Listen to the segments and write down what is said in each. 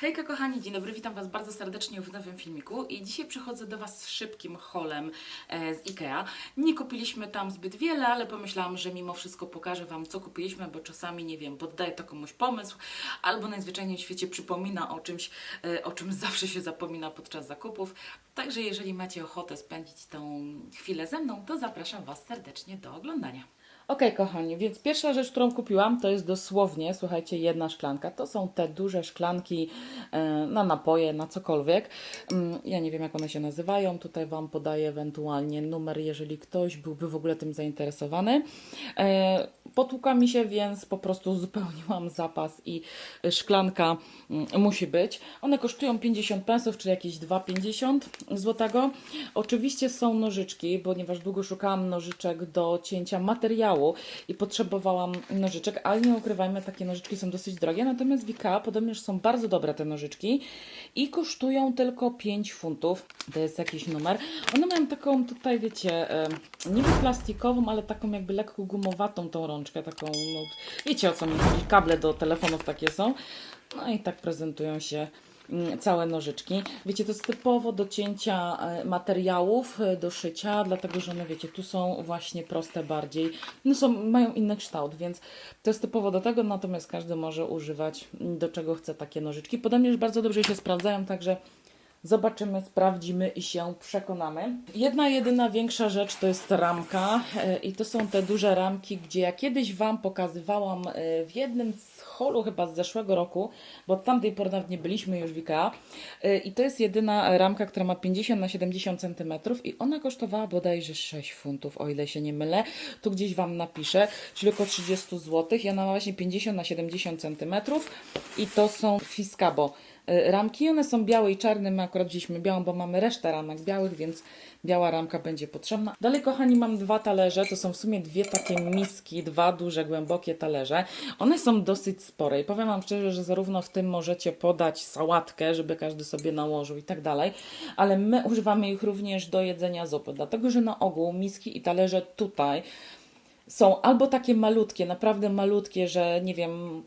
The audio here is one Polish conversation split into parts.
Hejka kochani, dzień dobry, witam Was bardzo serdecznie w nowym filmiku i dzisiaj przychodzę do Was z szybkim haulem e, z Ikea. Nie kupiliśmy tam zbyt wiele, ale pomyślałam, że mimo wszystko pokażę Wam co kupiliśmy, bo czasami, nie wiem, poddaję to komuś pomysł albo najzwyczajniej w świecie przypomina o czymś, e, o czym zawsze się zapomina podczas zakupów. Także jeżeli macie ochotę spędzić tą chwilę ze mną, to zapraszam Was serdecznie do oglądania. Okej, kochani, więc pierwsza rzecz, którą kupiłam, to jest dosłownie, słuchajcie, jedna szklanka. To są te duże szklanki e, na napoje, na cokolwiek. Mm, Ja nie wiem, jak one się nazywają. Tutaj Wam podaję ewentualnie numer, jeżeli ktoś byłby w ogóle tym zainteresowany. E, Potłuka mi się, więc po prostu uzupełniłam zapas i szklanka mm, musi być. One kosztują 50 pensów, czy jakieś 2,50 złotego. Oczywiście są nożyczki, ponieważ długo szukałam nożyczek do cięcia materiału i potrzebowałam nożyczek, ale nie ukrywajmy, takie nożyczki są dosyć drogie, natomiast w IKEA podobnież są bardzo dobre te nożyczki i kosztują tylko 5 funtów. To jest jakiś numer. One mają taką tutaj, wiecie, niby plastikową, ale taką jakby lekko gumowatą tą rączkę, taką, no, wiecie o co mi chodzi, kable do telefonów takie są. No i tak prezentują się całe nożyczki. Wiecie, to jest typowo do cięcia e, materiałów, e, do szycia, dlatego że one, wiecie, tu są właśnie proste bardziej. No są, mają inny kształt, więc to jest typowo do tego, natomiast każdy może używać mm, do czego chce takie nożyczki. Podobnie już bardzo dobrze się sprawdzają, także Zobaczymy, sprawdzimy i się przekonamy. Jedna jedyna większa rzecz to jest ramka e, i to są te duże ramki, gdzie ja kiedyś Wam pokazywałam e, w jednym z holu chyba z zeszłego roku, bo od tamtej pory nawet nie byliśmy już w IKEA E, i to jest jedyna ramka, która ma 50 na 70 cm i ona kosztowała bodajże 6 funtów, o ile się nie mylę. Tu gdzieś Wam napiszę, czyli około 30 zł. Ja mam właśnie 50 na 70 cm i to są Fiscabo ramki. One są białe i czarne. My akurat wzięliśmy białą, bo mamy resztę ramek białych, więc biała ramka będzie potrzebna. Dalej, kochani, mam dwa talerze. To są w sumie dwie takie miski, dwa duże, głębokie talerze. One są dosyć spore i powiem Wam szczerze, że zarówno w tym możecie podać sałatkę, żeby każdy sobie nałożył i tak dalej, ale my używamy ich również do jedzenia zupy, dlatego że na ogół miski i talerze tutaj są albo takie malutkie, naprawdę malutkie, że nie wiem,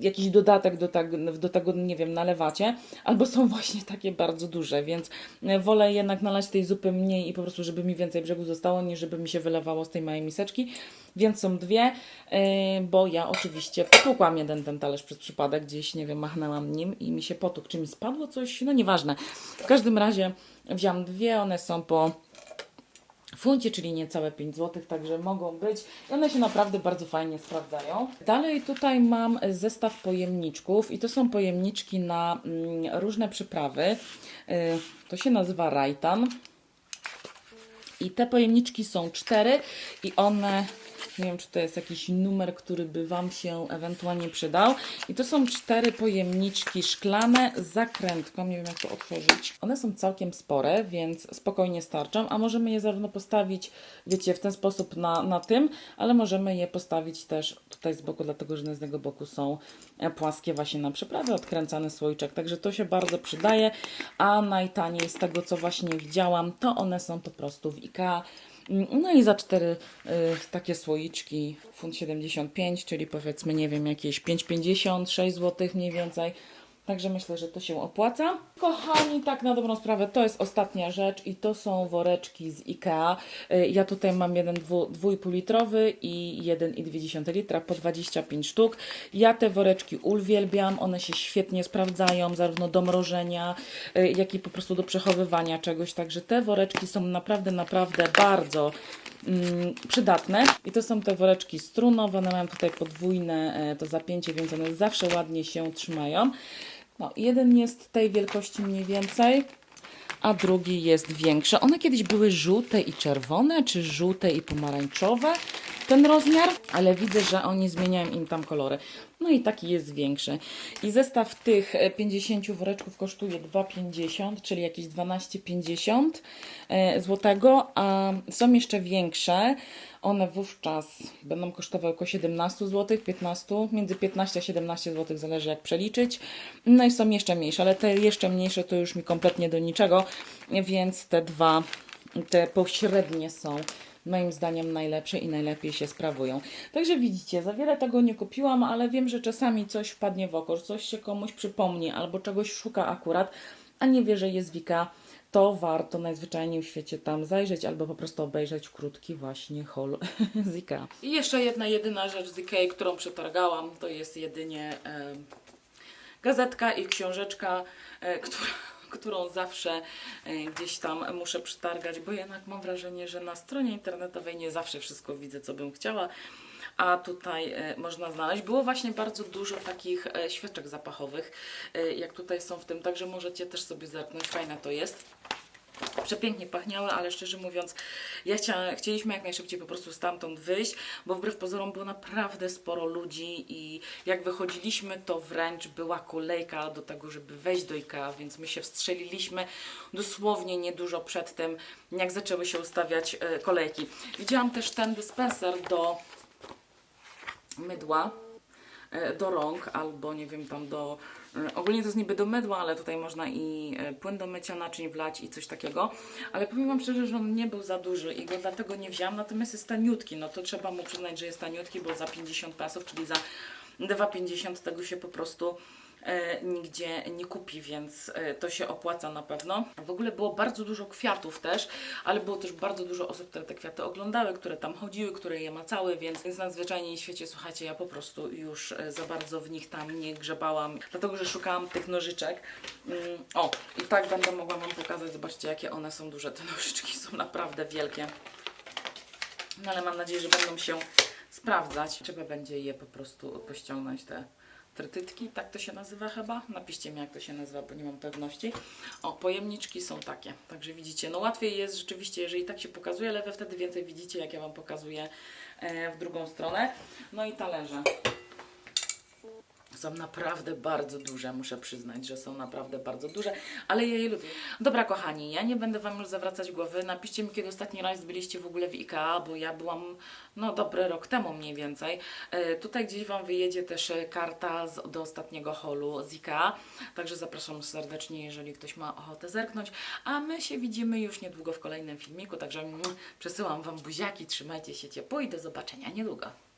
jakiś dodatek do, tak, do tego, nie wiem, nalewacie, albo są właśnie takie bardzo duże, więc e, wolę jednak nalać tej zupy mniej i po prostu, żeby mi więcej brzegu zostało, niż żeby mi się wylewało z tej małej miseczki, więc są dwie, e, bo ja oczywiście potłukłam jeden ten talerz przez przypadek, gdzieś, nie wiem, machnęłam nim i mi się potłukł, czy mi spadło coś, no nieważne. W każdym razie wziąłam dwie, one są po funcie, czyli niecałe 5 zł, także mogą być. I one się naprawdę bardzo fajnie sprawdzają. Dalej tutaj mam zestaw pojemniczków i to są pojemniczki na mm, różne przyprawy. Y, to się nazywa rajtan. I te pojemniczki są cztery i one, nie wiem czy to jest jakiś numer, który by Wam się ewentualnie przydał. I to są cztery pojemniczki szklane z zakrętką, nie wiem jak to otworzyć. One są całkiem spore, więc spokojnie starczą, a możemy je zarówno postawić, wiecie, w ten sposób na, na tym, ale możemy je postawić też tutaj z boku, dlatego że z tego boku są e, płaskie właśnie na przyprawy, odkręcany słoiczek, także to się bardzo przydaje, a najtaniej z tego co właśnie widziałam, to one są po prostu w IKEA. Mm, No i za cztery y, takie słoiczki funt 75, czyli powiedzmy, nie wiem, jakieś 5,50, 6 zł mniej więcej. Także myślę, że to się opłaca. Kochani, tak na dobrą sprawę, to jest ostatnia rzecz i to są woreczki z IKEA. Y, Ja tutaj mam jeden dwu- 2,5 litrowy i 1,2 litra po 25 sztuk. Ja te woreczki uwielbiam, one się świetnie sprawdzają, zarówno do mrożenia, y, jak i po prostu do przechowywania czegoś. Także te woreczki są naprawdę, naprawdę bardzo przydatne. I to są te woreczki strunowe, one mają tutaj podwójne e, to zapięcie, więc one zawsze ładnie się trzymają. No, jeden jest tej wielkości mniej więcej, a drugi jest większy. One kiedyś były żółte i czerwone, czy żółte i pomarańczowe, ten rozmiar, ale widzę, że oni zmieniają im tam kolory. No i taki jest większy. I zestaw tych e, 50 woreczków kosztuje 2,50, czyli jakieś 12,50 e, złotego, a są jeszcze większe. One wówczas będą kosztowały około 17 zł, 15, między 15 a 17 zł, zależy jak przeliczyć. No i są jeszcze mniejsze, ale te jeszcze mniejsze to już mi kompletnie do niczego, więc te dwa, te pośrednie są moim zdaniem najlepsze i najlepiej się sprawują. Także widzicie, za wiele tego nie kupiłam, ale wiem, że czasami coś wpadnie w oko, coś się komuś przypomni albo czegoś szuka akurat, a nie wie, że jest Wika, to warto najzwyczajniej w świecie tam zajrzeć albo po prostu obejrzeć krótki właśnie haul z Ikea. I jeszcze jedna, jedyna rzecz z Ikei, którą przetargałam, to jest jedynie em, gazetka i książeczka, e, która, którą zawsze e, gdzieś tam muszę przetargać, bo jednak mam wrażenie, że na stronie internetowej nie zawsze wszystko widzę, co bym chciała. A tutaj e, można znaleźć. Było właśnie bardzo dużo takich e, świeczek zapachowych, jak tutaj są w tym, także możecie też sobie zerknąć. Fajne to jest przepięknie pachniały, ale szczerze mówiąc, ja chcia, chcieliśmy jak najszybciej po prostu stamtąd wyjść, bo wbrew pozorom było naprawdę sporo ludzi i jak wychodziliśmy, to wręcz była kolejka do tego, żeby wejść do IKEA, więc my się wstrzeliliśmy dosłownie niedużo przed tym, jak zaczęły się ustawiać e, kolejki. Widziałam też ten dyspenser do mydła do rąk albo nie wiem tam do e, ogólnie to jest niby do mydła, ale tutaj można i e, płyn do mycia naczyń wlać i coś takiego, ale powiem Wam szczerze, że on nie był za duży i go dlatego nie wzięłam, natomiast jest taniutki, no to trzeba mu przyznać, że jest taniutki, bo za 50 pasów, czyli za 2,50 tego się po prostu e, nigdzie nie kupi, więc e, to się opłaca na pewno. W ogóle było bardzo dużo kwiatów też, ale było też bardzo dużo osób, które te kwiaty oglądały, które tam chodziły, które je macały, więc, więc nadzwyczajnie w świecie, słuchajcie, ja po prostu już e, za bardzo w nich tam nie grzebałam, dlatego że szukałam tych nożyczek. Mm, o, i tak będę mogła Wam pokazać, zobaczcie jakie one są duże, te nożyczki są naprawdę wielkie. No ale mam nadzieję, że będą się sprawdzać. Trzeba będzie je po prostu pościągnąć te trytytki, tak to się nazywa chyba. Napiszcie mi, jak to się nazywa, bo nie mam pewności. O, pojemniczki są takie, także widzicie, no łatwiej jest rzeczywiście, jeżeli tak się pokazuje, ale wy wtedy więcej widzicie, jak ja Wam pokazuję e, w drugą stronę. No i talerze. Są naprawdę bardzo duże, muszę przyznać, że są naprawdę bardzo duże, ale ja je lubię. Dobra, kochani, ja nie będę Wam już zawracać głowy. Napiszcie mi, kiedy ostatni raz byliście w ogóle w IKEA, bo ja byłam, no, dobry rok temu mniej więcej. E, tutaj gdzieś Wam wyjedzie też e, karta z, do ostatniego holu z IKEA, także zapraszam serdecznie, jeżeli ktoś ma ochotę zerknąć. A my się widzimy już niedługo w kolejnym filmiku, także mm, przesyłam Wam buziaki, trzymajcie się ciepło i do zobaczenia niedługo.